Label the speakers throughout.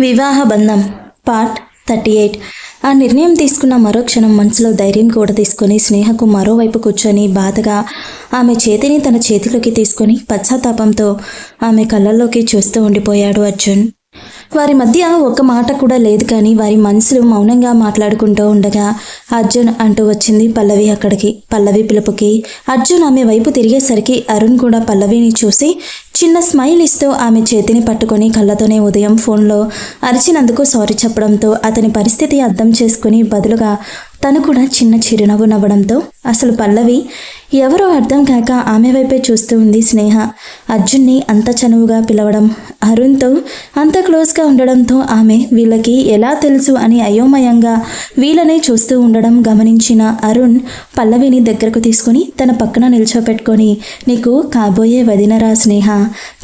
Speaker 1: వివాహ బంధం part thirty eight. ఆ నిర్ణయం తీసుకున్న మరో క్షణం మనసులో ధైర్యం కూడా తీసుకొని స్నేహకు మరోవైపు కూర్చొని బాధగా ఆమె చేతిని తన చేతిలోకి తీసుకొని పశ్చాత్తాపంతో ఆమె కళ్ళల్లోకి చూస్తూ ఉండిపోయాడు అర్జున్. వారి మధ్య ఒక్క మాట కూడా లేదు కానీ వారి మనసులు మౌనంగా మాట్లాడుకుంటూ ఉండగా అర్జున్ అంటూ వచ్చింది పల్లవి అక్కడికి పల్లవి పిలుపుకి. అర్జున్ ఆమె వైపు తిరిగేసరికి అరుణ్ కూడా పల్లవిని చూసి చిన్న స్మైల్ ఇస్తూ ఆమె చేతిని పట్టుకొని కళ్ళతోనే ఉదయం ఫోన్లో అరిచినందుకు సారీ చెప్పడంతో అతని పరిస్థితి అర్థం చేసుకుని బదులుగా తను కూడా చిన్న చిరునవ్వు నవ్వడంతో అసలు పల్లవి ఎవరో అర్థం కాక ఆమె వైపే చూస్తూ ఉంది స్నేహ. అర్జున్ని అంత చనువుగా పిలవడం అరుణ్తో అంత క్లోజ్గా ఉండడంతో ఆమె వీళ్ళకి ఎలా తెలుసు అని అయోమయంగా వీళ్ళనే చూస్తూ ఉండడం గమనించిన అరుణ్ పల్లవిని దగ్గరకు తీసుకుని తన పక్కన నిల్చోపెట్టుకొని నీకు కాబోయే వదినరా స్నేహ.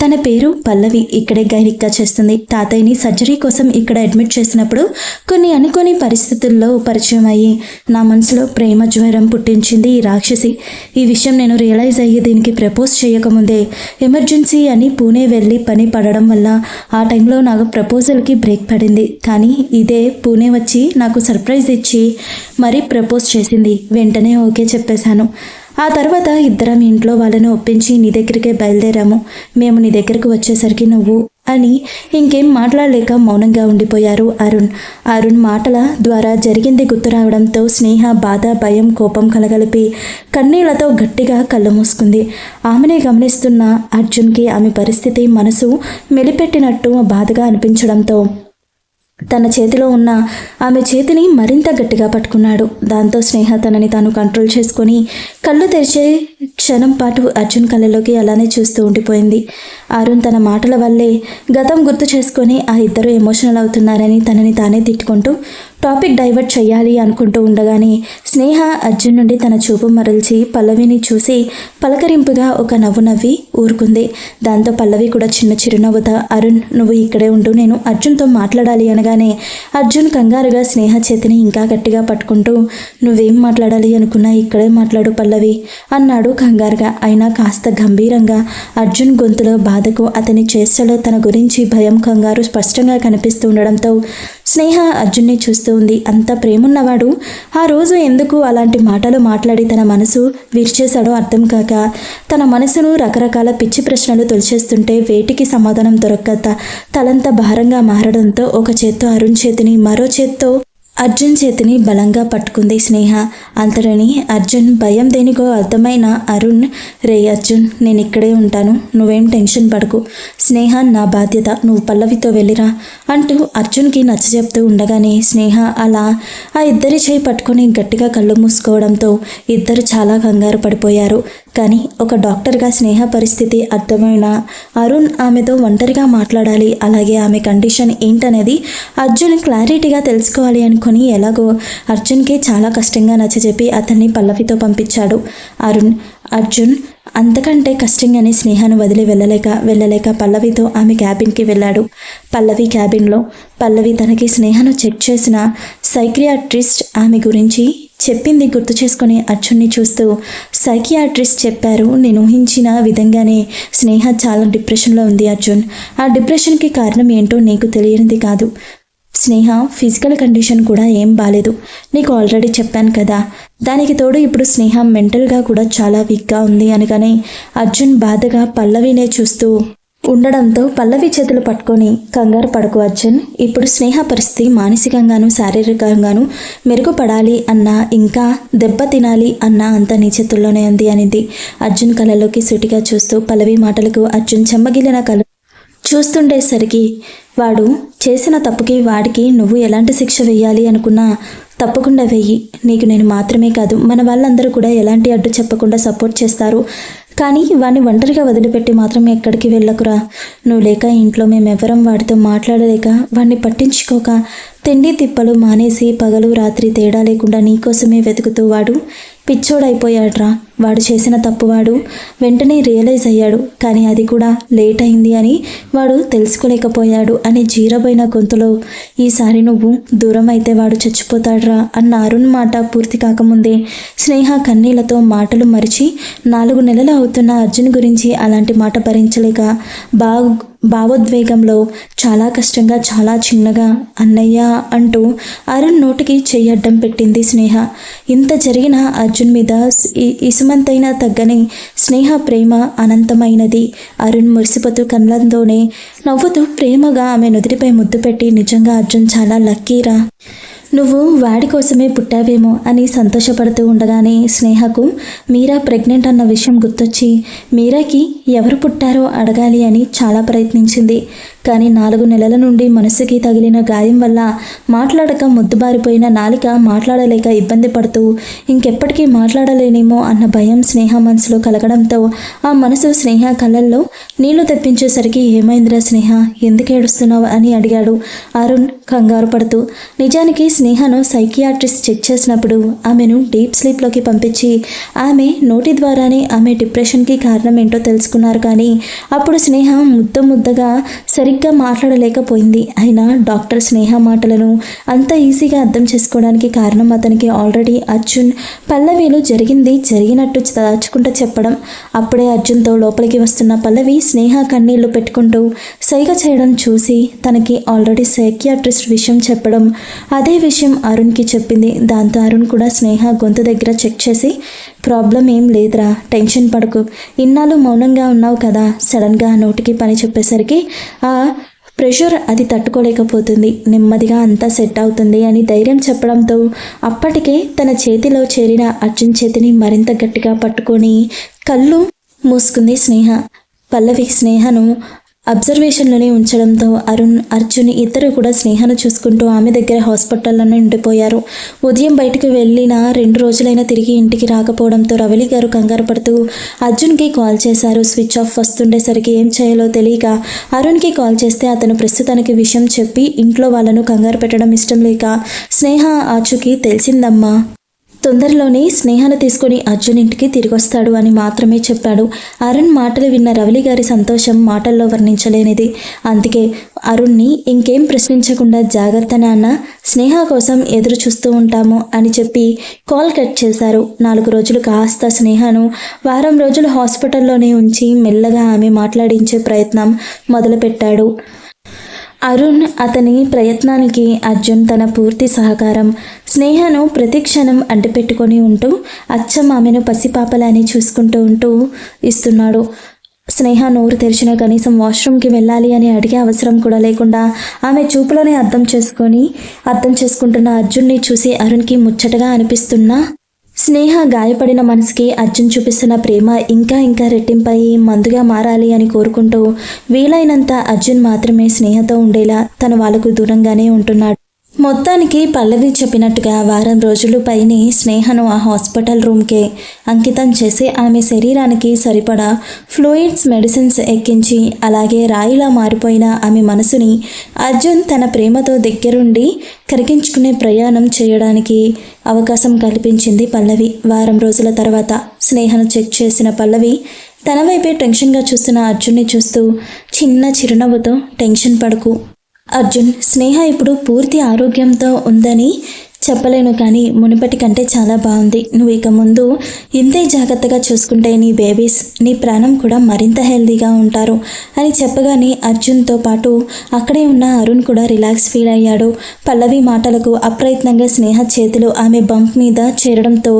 Speaker 1: తన పేరు పల్లవి. ఇక్కడే గైనిక్గా చేస్తుంది. తాతయ్యని సర్జరీ కోసం ఇక్కడ అడ్మిట్ చేసినప్పుడు కొన్ని అనుకోని పరిస్థితుల్లో పరిచయం అయ్యి నా మనసులో ప్రేమ జ్వరం పుట్టించింది ఈ రాక్షసి. ఈ విషయం నేను రియలైజ్ అయ్యి దీనికి ప్రపోజ్ చేయకముందే. ఎమర్జెన్సీ అని పూణే వెళ్ళి పని పడడం వల్ల ఆ టైంలో నాకు ప్రపోజల్కి బ్రేక్ పడింది. కానీ ఇదే పూణే వచ్చి నాకు సర్ప్రైజ్ ఇచ్చి మరీ ప్రపోజ్ చేసింది. వెంటనే ఓకే చెప్పేశాను. ఆ తర్వాత ఇద్దరం ఇంట్లో వాళ్ళని ఒప్పించి నీ దగ్గరికే బయలుదేరాము. మేము నీ దగ్గరకు వచ్చేసరికి నువ్వు అని ఇంకేం మాట్లాడలేక మౌనంగా ఉండిపోయారు అరుణ్. అరుణ్ మాటల ద్వారా జరిగింది గుర్తు రావడంతో స్నేహ బాధ భయం కోపం కలగలిపి కన్నీళ్ళతో గట్టిగా కళ్ళు మూసుకుంది. ఆమెనే గమనిస్తున్న అర్జున్కి ఆమె పరిస్థితి మనసు మెలిపెట్టినట్టు బాధగా అనిపించడంతో తన చేతిలో ఉన్న ఆమె చేతిని మరింత గట్టిగా పట్టుకున్నాడు. దాంతో స్నేహ తనని తాను కంట్రోల్ చేసుకొని కళ్ళు తెరిచే క్షణం పాటు అర్జున్ కళ్ళలోకి అలానే చూస్తూ ఉండిపోయింది. అరుణ్ తన మాటల వల్లే గతం గుర్తు చేసుకొని ఆ ఇద్దరు ఎమోషనల్ అవుతున్నారని తనని తానే తిట్టుకుంటూ టాపిక్ డైవర్ట్ చేయాలి అనుకుంటూ ఉండగానే స్నేహ అర్జున్ నుండి తన చూపు మరల్చి పల్లవిని చూసి పలకరింపుగా ఒక నవ్వు నవ్వి ఊరుకుంది. దాంతో పల్లవి కూడా చిన్న చిరునవ్వుతా అరుణ్ నువ్వు ఇక్కడే ఉండు నేను అర్జున్తో మాట్లాడాలి అనగానే అర్జున్ కంగారుగా స్నేహ చేతిని ఇంకా గట్టిగా పట్టుకుంటూ నువ్వేం మాట్లాడాలి అనుకున్నా ఇక్కడే మాట్లాడు పల్లవి అన్నాడు కంగారుగా. అయినా కాస్త గంభీరంగా అర్జున్ గొంతులో బాధకు అతని చేష్టలో తన గురించి భయం కంగారు స్పష్టంగా కనిపిస్తూ ఉండడంతో స్నేహ అర్జున్ని చూస్తూ ఉంది. అంత ప్రేమున్నవాడు. ఆ రోజు ఎందుకు అలాంటి మాటలు మాట్లాడి తన మనసు విరిచేశాడో అర్థం కాక తన మనసును రకరకాల పిచ్చి ప్రశ్నలు తొలిచేస్తుంటే వేటికి సమాధానం దొరక్క తలంతా తలంత భారంగా మారడంతో ఒక చేత్తో అరుణ్ చేతిని మరో చేత్తో అర్జున్ చేతిని బలంగా పట్టుకుంది స్నేహ. అంతలోని అర్జున్ భయం దేనికో అర్థమైన అరుణ్ రే అర్జున్ నేను ఇక్కడే ఉంటాను. నువ్వేం టెన్షన్ పడకు. స్నేహ నా బాధ్యత. నువ్వు పల్లవితో వెళ్ళిరా అంటూ అర్జున్కి నచ్చజెప్తూ ఉండగానే స్నేహ అలా ఆ ఇద్దరి చేయి పట్టుకొని గట్టిగా కళ్ళు మూసుకోవడంతో ఇద్దరు చాలా కంగారు పడిపోయారు. కానీ ఒక డాక్టర్గా స్నేహ పరిస్థితి అర్థమైన అరుణ్ ఆమెతో ఒంటరిగా మాట్లాడాలి. అలాగే ఆమె కండిషన్ ఏంటనేది అర్జున్ క్లారిటీగా తెలుసుకోవాలి అనుకుని ఎలాగో అర్జున్కి చాలా కష్టంగా నచ్చజెప్పి అతన్ని పల్లవితో పంపించాడు. అరుణ్ అర్జున్ అంతకంటే కష్టంగానే స్నేహాను వదిలి వెళ్ళలేక వెళ్ళలేక పల్లవితో ఆమె క్యాబిన్కి వెళ్ళాడు. పల్లవి క్యాబిన్లో పల్లవి తనకి స్నేహను చెక్ చేసిన సైక్రియాట్రిస్ట్ ఆమె గురించి చెప్పింది గుర్తు చేసుకుని అర్జున్ని చూస్తూ సైకియాట్రిస్ట్ చెప్పారు నేను ఊహించిన విధంగానే స్నేహ చాలా డిప్రెషన్లో ఉంది అర్జున్. ఆ డిప్రెషన్కి కారణం ఏంటో నీకు తెలియనిది కాదు. స్నేహ ఫిజికల్ కండిషన్ కూడా ఏం బాలేదు. నీకు ఆల్రెడీ చెప్పాను కదా దానికి తోడు ఇప్పుడు స్నేహ మెంటల్గా కూడా చాలా వీక్గా ఉంది అనగానే అర్జున్ బాధగా పల్లవినే చూస్తూ ఉండడంతో పల్లవి చేతులు పట్టుకొని కంగారు పడకు అర్జున్. ఇప్పుడు స్నేహ పరిస్థితి మానసికంగాను శారీరకంగాను మెరుగుపడాలి అన్నా ఇంకా దెబ్బ తినాలి అన్నా అంత నీ చేతుల్లోనే ఉంది అనేది. అర్జున్ కళ్ళలోకి సూటిగా చూస్తూ పల్లవి మాటలకు అర్జున్ చెమ్మగిలిన కళ చూస్తుండేసరికి వాడు చేసిన తప్పుకి వాడికి నువ్వు ఎలాంటి శిక్ష వేయాలి అనుకున్నా తప్పకుండా వెయ్యి. నీకు నేను మాత్రమే కాదు మన వాళ్ళందరూ కూడా ఎలాంటి అడ్డు చెప్పకుండా సపోర్ట్ చేస్తారు. కానీ వాడిని ఒంటరిగా వదిలిపెట్టి మాత్రం ఎక్కడికి వెళ్ళకురా. నువ్వు లేక ఇంట్లో మేమెవరం వాడితో మాట్లాడలేక వాడిని పట్టించుకోక తిండి తిప్పలు మానేసి పగలు రాత్రి తేడా లేకుండా నీకోసమే వెతుకుతూ వాడు పిచ్చోడైపోయాడ్రా. వాడు చేసిన తప్పువాడు వెంటనే రియలైజ్ అయ్యాడు. కానీ అది కూడా లేట్ అయింది అని వాడు తెలుసుకోలేకపోయాడు అని జీరబోయిన గొంతులో ఈసారి నువ్వు దూరం అయితే వాడు చచ్చిపోతాడ్రా అన్న అరుణ్ మాట పూర్తి కాకముందే స్నేహ కన్నీళ్ళతో మాటలు మరిచి నాలుగు నెలలు అవుతున్న అర్జున్ గురించి అలాంటి మాట భరించలేక బాగు భావోద్వేగంలో చాలా కష్టంగా చాలా చిన్నగా అన్నయ్య అంటూ అరుణ్ నోటికి చెయ్యి అడ్డం పెట్టింది స్నేహ. ఇంత జరిగిన అర్జున్ మీద ఇసుమంతైనా తగ్గని స్నేహ ప్రేమ అనంతమైనది. అరుణ్ మురిసిపోతూ కళ్ళంతోనే నవ్వుతూ ప్రేమగా ఆమె నుదిరిపై ముద్దు పెట్టి నిజంగా అర్జున్ చాలా లక్కీరా. నువ్వు వాడి కోసమే పుట్టావేమో అని సంతోషపడుతూ ఉండగానే స్నేహకు మీరా ప్రెగ్నెంట్ అన్న విషయం గుర్తొచ్చి మీరాకి ఎవరు పుట్టారో అడగాలి అని చాలా ప్రయత్నించింది. కానీ నాలుగు నెలల నుండి మనసుకి తగిలిన గాయం వల్ల మాట్లాడక ముద్దుబారిపోయిన నాలిక మాట్లాడలేక ఇబ్బంది పడుతూ ఇంకెప్పటికీ మాట్లాడలేనేమో అన్న భయం స్నేహ మనసులో కలగడంతో ఆ మనసు స్నేహ కళ్ళల్లో నీళ్ళు తెప్పించేసరికి ఏమైందిరా స్నేహ? ఎందుకు ఏడుస్తున్నావు? అని అడిగాడు అరుణ్ కంగారు పడుతూ. నిజానికి స్నేహను సైకియాట్రిస్ట్ చెక్ చేసినప్పుడు ఆమెను డీప్ స్లీప్లోకి పంపించి ఆమె నోటి ద్వారానే ఆమె డిప్రెషన్కి కారణం ఏంటో తెలుసుకున్నారు కానీ అప్పుడు స్నేహ ముద్ద ముద్దగా సరిగ్గా మాట్లాడలేకపోయింది. అయినా డాక్టర్ స్నేహ మాటలను అంత ఈజీగా అర్థం చేసుకోవడానికి కారణం అతనికి ఆల్రెడీ అర్జున్. పల్లవిలో జరిగింది జరిగినట్టు దాచుకుంటూ చెప్పడం. అప్పుడే అర్జున్తో లోపలికి వస్తున్న పల్లవి స్నేహ కన్నీళ్ళు పెట్టుకుంటూ సైగ చేయడం చూసి తనకి ఆల్రెడీ సైకియాట్రిస్ట్ విషయం చెప్పడం అదే విషయం అరుణ్కి చెప్పింది. దాంతో అరుణ్ కూడా స్నేహ గొంతు దగ్గర చెక్ చేసి ప్రాబ్లం ఏం లేదురా టెన్షన్ పడకు. ఇన్నాళ్ళు మౌనంగా ఉన్నావు కదా. సడన్గా నోటికి పని చెప్పేసరికి ఆ ప్రెషర్ అది తట్టుకోలేకపోతుంది. నెమ్మదిగా అంతా సెట్ అవుతుంది అని ధైర్యం చెప్పడంతో అప్పటికే తన చేతిలో చేరిన అర్జున్ చేతిని మరింత గట్టిగా పట్టుకొని కళ్ళు మూసుకుంది స్నేహ. పల్లవి స్నేహను అబ్జర్వేషన్లోనే ఉంచడంతో అరుణ్ అర్జున్ ఇద్దరు కూడా స్నేహను చూసుకుంటూ ఆమె దగ్గర హాస్పిటల్లోనే ఉండిపోయారు. ఉదయం బయటకు వెళ్ళిన రెండు రోజులైనా తిరిగి ఇంటికి రాకపోవడంతో రవలి గారు కంగారు పడుతూ అర్జున్కి కాల్ చేశారు స్విచ్ ఆఫ్ వస్తుండేసరికి ఏం చేయాలో తెలియక అరుణ్కి కాల్ చేస్తే అతను ప్రస్తుతానికి విషయం చెప్పి ఇంట్లో వాళ్ళను కంగారు పెట్టడం ఇష్టం లేక స్నేహ ఆచుకి తెలిసిందమ్మా. తొందరలోనే స్నేహాన్ని తీసుకొని అర్జున్ ఇంటికి తిరిగి వస్తాడు అని మాత్రమే చెప్పాడు. అరుణ్ మాటలు విన్న రవలి గారి సంతోషం మాటల్లో వర్ణించలేనిది. అందుకే అరుణ్ని ఇంకేం ప్రశ్నించకుండా జాగ్రత్త నాన్న స్నేహ కోసం ఎదురు చూస్తూ ఉంటాము అని చెప్పి కాల్ కట్ చేశారు. నాలుగు రోజులు కాస్త స్నేహను వారం రోజులు హాస్పిటల్లోనే ఉంచి మెల్లగా ఆమె మాట్లాడించే ప్రయత్నం మొదలుపెట్టాడు. అరుణ్ అతని ప్రయత్నానికి అర్జున్ తన పూర్తి సహకారం. స్నేహను ప్రతి క్షణం అంటిపెట్టుకొని ఉంటూ అచ్చం ఆమెను పసిపాపలని చూసుకుంటూ ఉంటూ ఇస్తున్నాడు. స్నేహ నోరు తెరిచిన కనీసం వాష్రూమ్కి వెళ్ళాలి అని అడిగే అవసరం కూడా లేకుండా ఆమె చూపులోనే అర్థం చేసుకొని అర్థం చేసుకుంటున్న అర్జున్ని చూసి అరుణ్కి ముచ్చటగా అనిపిస్తున్నా స్నేహ గాయపడిన మనసుకి అర్జున్ చూపిస్తున్న ప్రేమ ఇంకా ఇంకా రెట్టింపై మందుగా మారాలి అని కోరుకుంటూ వీలైనంత అర్జున్ మాత్రమే స్నేహతో ఉండేలా తను వాళ్ళకు దూరంగానే ఉంటున్నాడు. మొత్తానికి పల్లవి చెప్పినట్టుగా వారం రోజులు పైనే స్నేహను ఆ హాస్పిటల్ రూమ్కే అంకితం చేసి ఆమె శరీరానికి సరిపడా ఫ్లూయిడ్స్ మెడిసిన్స్ ఎక్కించి అలాగే రాయిలా మారిపోయిన ఆమె మనసుని అర్జున్ తన ప్రేమతో దగ్గరుండి కరిగించుకునే ప్రయాణం చేయడానికి అవకాశం కల్పించింది పల్లవి. వారం రోజుల తర్వాత స్నేహను చెక్ చేసిన పల్లవి తన వైపే టెన్షన్గా చూస్తున్న అర్జున్ని చూస్తూ చిన్న చిరునవ్వుతో టెన్షన్ పడకు. అర్జున్ స్నేహ ఇప్పుడు పూర్తి ఆరోగ్యంతో ఉందని చెప్పలేను కానీ మునుపటి కంటే చాలా బాగుంది. నువ్వు ఇక ముందు ఇంతే జాగ్రత్తగా చూసుకుంటే నీ బేబీస్ నీ ప్రాణం కూడా మరింత హెల్దీగా ఉంటారు అని చెప్పగానే అర్జున్తో పాటు అక్కడే ఉన్న అరుణ్ కూడా రిలాక్స్ ఫీల్ అయ్యాడు. పల్లవి మాటలకు అప్రయత్నంగా స్నేహ చేతులు ఆమె బంప్ మీద చేరడంతో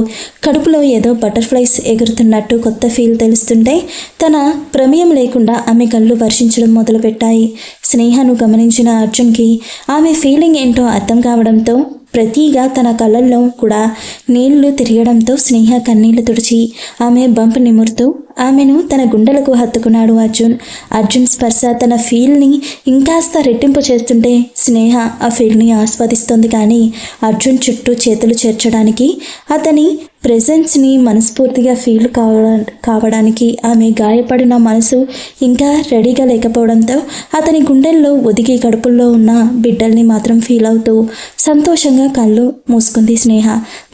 Speaker 1: కడుపులో ఏదో బటర్ఫ్లైస్ ఎగురుతున్నట్టు కొత్త ఫీల్ తెలుస్తుంటే తన ప్రమేయం లేకుండా ఆమె కళ్ళు వర్షించడం మొదలుపెట్టాయి. స్నేహను గమనించిన అర్జున్కి ఆమె ఫీలింగ్ ఏంటో అర్థం కావడంతో ప్రతిగా తన కళ్ళల్లో కూడా నీళ్ళు తిరగడంతో స్నేహ కన్నీళ్ళు తుడిచి ఆమె బంప్ నిమురుతూ ఆమెను తన గుండెలకు హత్తుకున్నాడు అర్జున్. అర్జున్ స్పర్శ తన ఫీల్ని ఇంకాస్త రెట్టింపు చేస్తుంటే స్నేహ ఆ ఫీల్ని ఆస్వాదిస్తుంది కానీ అర్జున్ చుట్టూ చేతులు చేర్చడానికి అతని ప్రెజెన్స్ని మనస్ఫూర్తిగా ఫీల్ కావడా కావడానికి ఆమె గాయపడిన మనసు ఇంకా రెడీగా లేకపోవడంతో అతని గుండెల్లో ఒదిగి కడుపుల్లో ఉన్న బిడ్డల్ని మాత్రం ఫీల్ అవుతూ సంతోషంగా కళ్ళు మూసుకుంది స్నేహ.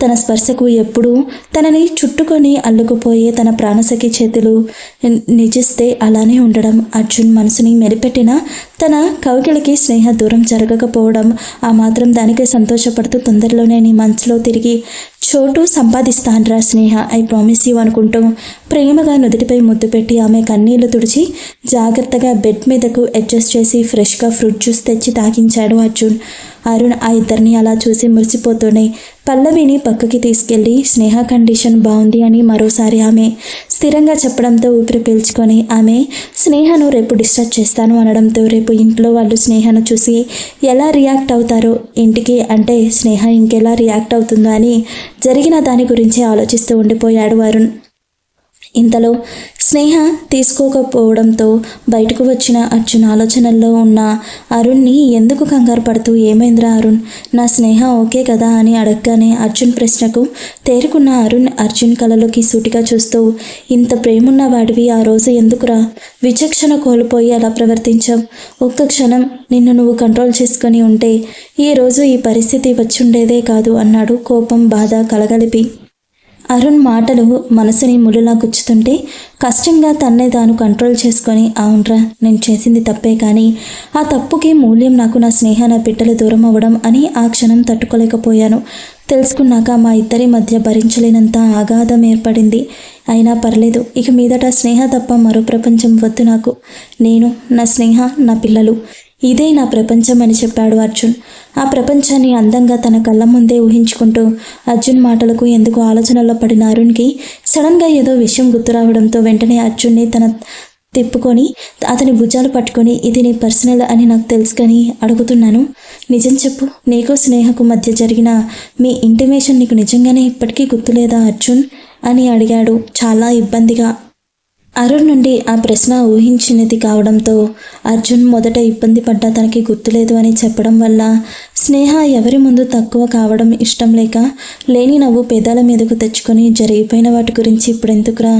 Speaker 1: తన స్పర్శకు ఎప్పుడూ తనని చుట్టుకొని అల్లుకుపోయే తన ప్రాణసఖి చేతులు నిజిస్తే అలానే ఉండడం. అర్జున్ మనసుని మెరిపెట్టిన తన కౌగిలికి స్నేహ దూరం జరగకపోవడం ఆ మాత్రం దానికే సంతోషపడుతూ తొందరలోనే నీ మనసులో తిరిగి చోటు సంపాదిస్తానరా స్నేహ ఐ ప్రామిస్ యూ అనుకుంటూ ప్రేమగా నుదుటిపై ముద్దు పెట్టి ఆమె కన్నీళ్ళు తుడిచి జాగ్రత్తగా బెడ్ మీదకు అడ్జస్ట్ చేసి ఫ్రెష్గా ఫ్రూట్ జ్యూస్ తెచ్చి తాగించాడు అర్జున్. అరుణ్ ఆ ఇద్దరిని అలా చూసి మురిసిపోతూనే పల్లవిని పక్కకి తీసుకెళ్ళి స్నేహ కండిషన్ బాగుంది అని మరోసారి ఆమె స్థిరంగా చెప్పడంతో ఊపిరి పీల్చుకొని ఆమె స్నేహను రేపు డిశ్చార్జ్ చేస్తాను అనడంతో రేపు ఇంట్లో వాళ్ళు స్నేహను చూసి ఎలా రియాక్ట్ అవుతారో ఇంటికి అంటే స్నేహ ఇంకెలా రియాక్ట్ అవుతుందో అని జరిగిన దాని గురించి ఆలోచిస్తూ ఉండిపోయాడు వరుణ్. ఇంతలో స్నేహ తీసుకోకపోవడంతో బయటకు వచ్చిన అర్జున్ ఆలోచనల్లో ఉన్న అరుణ్ని ఎందుకు కంగారు పడుతూ ఏమైందిరా అరుణ్? నా స్నేహ ఓకే కదా? అని అడగగానే అర్జున్ ప్రశ్నకు తేరుకున్న అరుణ్ అర్జున్ కళలోకి సూటిగా చూస్తూ ఇంత ప్రేమున్న వాడివి ఆ రోజు ఎందుకురా? విచక్షణ కోల్పోయి అలా ప్రవర్తించావు. ఒక్క క్షణం నిన్ను నువ్వు కంట్రోల్ చేసుకొని ఉంటే ఈ రోజు ఈ పరిస్థితి వచ్చుండేదే కాదు అన్నాడు కోపం బాధ కలగలిపి అరుణ్ మాటలు మనసుని ముళ్ళులా గుచ్చుతుంటే కష్టంగా తన్నే తాను కంట్రోల్ చేసుకొని అవునరా నేను చేసింది తప్పే కానీ ఆ తప్పుకి మూల్యం నాకు నా స్నేహ నా బిడ్డలు దూరం అవ్వడం అని ఆ క్షణం తట్టుకోలేకపోయాను. తెలుసుకున్నాక మా ఇద్దరి మధ్య భరించలేనంత ఆఘాతం ఏర్పడింది. అయినా పర్లేదు ఇక మీదట స్నేహ తప్ప మరో ప్రపంచం వద్దు నాకు. నేను నా స్నేహ నా పిల్లలు. ఇదే నా ప్రపంచం అని చెప్పాడు అర్జున్. ఆ ప్రపంచాన్ని అందంగా తన కళ్ళ ముందే ఊహించుకుంటూ అర్జున్ మాటలకు ఎందుకు ఆలోచనలో పడిన అరుణ్కి సడన్గా ఏదో విషయం గుర్తు రావడంతో వెంటనే అర్జున్ని తన తిప్పుకొని అతని భుజాలు పట్టుకొని ఇది నీ పర్సనల్ అని నాకు తెలుసు కానీ అడుగుతున్నాను. నిజం చెప్పు నీకు స్నేహకు మధ్య జరిగిన మీ ఇంటిమేషన్ నీకు నిజంగానే ఇప్పటికీ గుర్తులేదా అర్జున్? అని అడిగాడు చాలా ఇబ్బందిగా. అరుణ్ నుండి ఆ ప్రశ్న ఊహించినది కావడంతో అర్జున్ మొదట ఇబ్బంది పడ్డా తనకి గుర్తులేదు అని చెప్పడం వల్ల స్నేహ ఎవరి ముందు తక్కువ కావడం ఇష్టం లేక లేని నవ్వు పెదాల మీదకు తెచ్చుకొని జరిగిపోయిన వాటి గురించి ఇప్పుడు ఎందుకురా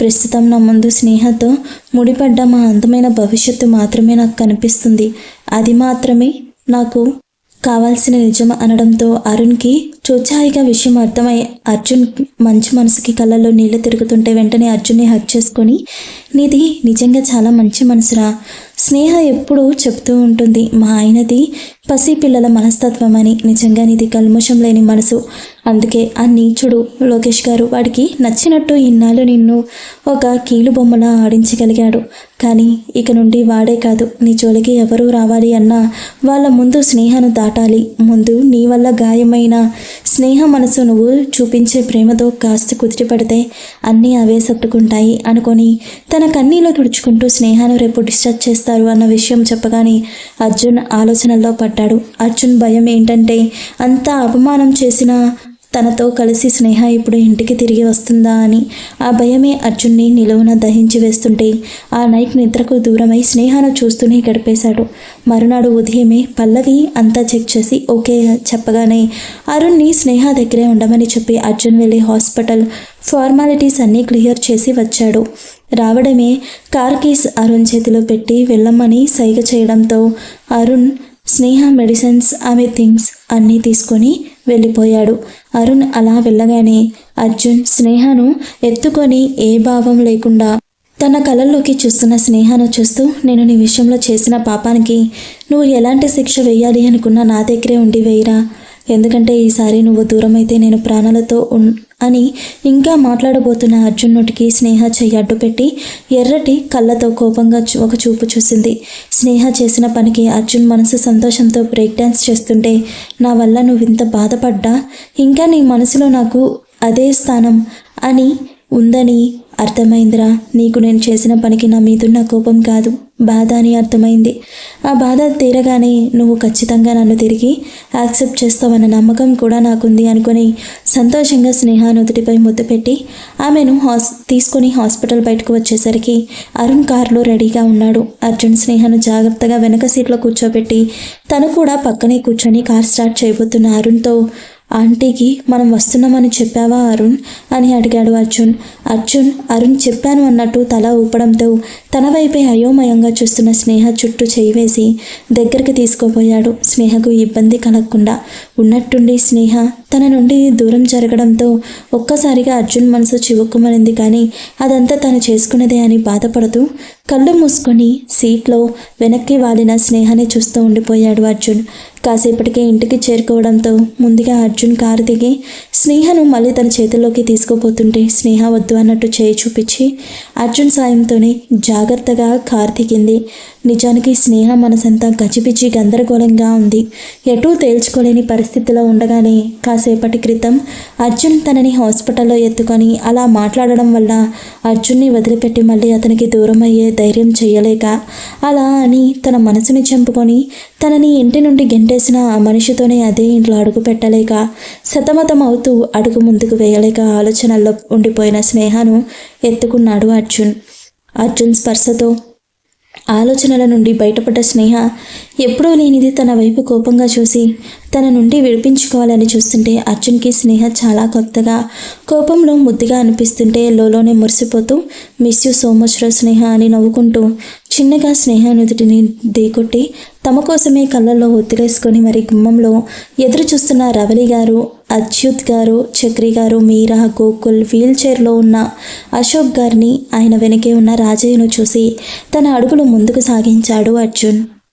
Speaker 1: ప్రస్తుతం నా ముందు స్నేహతో ముడిపడ్డ మా అందమైన భవిష్యత్తు మాత్రమే నాకు కనిపిస్తుంది. అది మాత్రమే నాకు కావాల్సిన నిజం అనడంతో అరుణ్కి చూచాయిగా విషయం అర్థమై అర్జున్ మంచి మనసుకి కళ్ళల్లో నీళ్ళు తిరుగుతుంటే వెంటనే అర్జున్ని హక్ చేసుకొని నీది నిజంగా చాలా మంచి మనసురా. స్నేహ ఎప్పుడూ చెప్తూ ఉంటుంది. మా ఆయనది పసి పిల్లల మనస్తత్వం అని నిజంగా నీది కల్ముషం లేని మనసు. అందుకే ఆ నీచుడు లోకేష్ గారు వాడికి నచ్చినట్టు ఇన్నాళ్ళు నిన్ను ఒక కీలు బొమ్మలా ఆడించగలిగాడు. కానీ ఇక నుండి వాడే కాదు. నీ జోలికి ఎవరూ రావాలి అన్నా వాళ్ళ ముందు స్నేహను దాటాలి. ముందు నీ వల్ల గాయమైన స్నేహ మనసు నువ్వు చూపించే ప్రేమతో కాస్త కుదిరిపడితే అన్నీ అవే సర్దుకుంటాయి అనుకొని తన కన్నీలో తుడుచుకుంటూ స్నేహాను రేపు డిశ్చార్జ్ చేస్తారు అన్న విషయం చెప్పగానే అర్జున్ ఆలోచనల్లో పడ్డాడు. అర్జున్ భయం ఏంటంటే అంత అవమానం చేసిన తనతో కలిసి స్నేహ ఇప్పుడు ఇంటికి తిరిగి వస్తుందా అని ఆ భయమే అర్జున్ని నిలువున దహించి వేస్తుంటే ఆ నైట్ నిద్రకు దూరమై స్నేహను చూస్తూనే గడిపేశాడు. మరునాడు ఉదయమే పల్లవి అంతా చెక్ చేసి ఓకే చెప్పగానే అరుణ్ని స్నేహ దగ్గరే ఉండమని చెప్పి అర్జున్ వెళ్ళి హాస్పిటల్ ఫార్మాలిటీస్ అన్నీ క్లియర్ చేసి వచ్చాడు. రావడమే కార్ కీస్ అరుణ్ చేతిలో పెట్టి వెళ్ళమని సైగ చేయడంతో అరుణ్ స్నేహ మెడిసిన్స్ ఆమె థింగ్స్ అన్నీ తీసుకొని వెళ్ళిపోయాడు. అరుణ్ అలా వెళ్ళగానే అర్జున్ స్నేహను ఎత్తుకొని ఏ భావం లేకుండా తన కళల్లోకి చూస్తున్న స్నేహను చూస్తూ నేను నీ విషయంలో చేసిన పాపానికి నువ్వు ఎలాంటి శిక్ష వేయాలి అనుకున్నా నా దగ్గరే ఉండి వేయరా. ఎందుకంటే ఈసారి నువ్వు దూరమైతే నేను ప్రాణాలతో ఉన్ అని ఇంకా మాట్లాడబోతున్న అర్జున్ నోటికి స్నేహ చెయ్యి అడ్డుపెట్టి ఎర్రటి కళ్ళతో కోపంగా చూ- ఒక చూపు చూసింది. స్నేహ చేసిన పనికి అర్జున్ మనసు సంతోషంతో బ్రేక్ డ్యాన్స్ చేస్తుంటే నా వల్ల నువ్వు ఇంత బాధపడ్డా? ఇంకా నీ మనసులో నాకు అదే స్థానం అని ఉందని అర్థమైందిరా. నీకు నేను చేసిన పనికి నా మీదున్న కోపం కాదు. బాధ అని అర్థమైంది. ఆ బాధ తీరగానే నువ్వు ఖచ్చితంగా నన్ను తిరిగి యాక్సెప్ట్ చేస్తావన్న నమ్మకం కూడా నాకుంది అనుకొని సంతోషంగా స్నేహ నుదుటిపై ముద్దు పెట్టి ఆమెను హాస్ తీసుకొని హాస్పిటల్ బయటకు వచ్చేసరికి అరుణ్ కారులో రెడీగా ఉన్నాడు. అర్జున్ స్నేహను జాగ్రత్తగా వెనక సీట్లో కూర్చోబెట్టి తను కూడా పక్కనే కూర్చొని కార్ స్టార్ట్ చేయబోతున్న అరుణ్తో ఆంటీకి మనం వస్తున్నామని చెప్పావా అరుణ్? అని అడిగాడు అర్జున్. అర్జున్ అరుణ్ చెప్పాను అన్నట్టు తల ఊపడంతో తన వైపే అయోమయంగా చూస్తున్న స్నేహ చుట్టూ చేయి వేసి దగ్గరికి తీసుకోపోయాడు. స్నేహకు ఇబ్బంది కలగకుండా ఉన్నట్టుండి స్నేహ తన నుండి దూరం జరగడంతో ఒక్కసారిగా అర్జున్ మనసు చివుక్కుమనింది కానీ అదంతా తను చేసుకున్నదే అని బాధపడుతూ కళ్ళు మూసుకొని సీట్లో వెనక్కి వాలిన స్నేహాన్ని చూస్తూ ఉండిపోయాడు అర్జున్. కాసేపటికి ఇంటికి చేరుకోవడంతో ముందుగా అర్జున్ కారు దిగి స్నేహను మళ్ళీ తన చేతుల్లోకి తీసుకుపోతుంటే స్నేహ వద్దు అన్నట్టు చేయి చూపించి అర్జున్ సాయంతోనే జాగ్రత్తగా కారు దిగింది. నిజానికి స్నేహ మనసంతా గజిబిజి గందరగోళంగా ఉంది. ఎటూ తేల్చుకోలేని పరిస్థితిలో ఉండగానే కాసేపటి క్రితం అర్జున్ తనని హాస్పిటల్లో ఎత్తుకొని అలా మాట్లాడడం వల్ల అర్జున్ని వదిలిపెట్టి మళ్ళీ అతనికి దూరం అయ్యే ధైర్యం చేయలేక అలా అని తన మనసుని చంపుకొని తనని ఇంటి నుండి గెంటేసిన ఆ మనిషితోనే అదే ఇంట్లో అడుగు పెట్టలేక సతమతం అవుతూ అడుగు ముందుకు వేయలేక ఆలోచనల్లో ఉండిపోయిన స్నేహను ఎత్తుకున్నాడు అర్జున్. అర్జున్ స్పర్శతో ఆలోచనల నుండి బయటపడ్డ స్నేహ ఎప్పుడూ లేనిది తన వైపు కోపంగా చూసి తన నుండి విడిపించుకోవాలని చూస్తుంటే అర్జున్కి స్నేహ చాలా కొత్తగా కోపంలో ముద్దుగా అనిపిస్తుంటే లోలోనే మురిసిపోతూ మిస్ యూ సో మచ్ రా స్నేహ అని నవ్వుకుంటూ చిన్నగా స్నేహ నుదుటిని ఢీకొట్టి తమ కోసమే కళ్ళల్లో ఒత్తిలేసుకొని మరి గుమ్మంలో ఎదురు చూస్తున్న రవలి గారు అచ్యుత్ గారు చక్రి గారు మీరా గోకుల్ వీల్ చైర్లో ఉన్న అశోక్ గారిని ఆయన వెనకే ఉన్న రాజయ్యను చూసి తన అడుగులు ముందుకు సాగించాడు అర్జున్.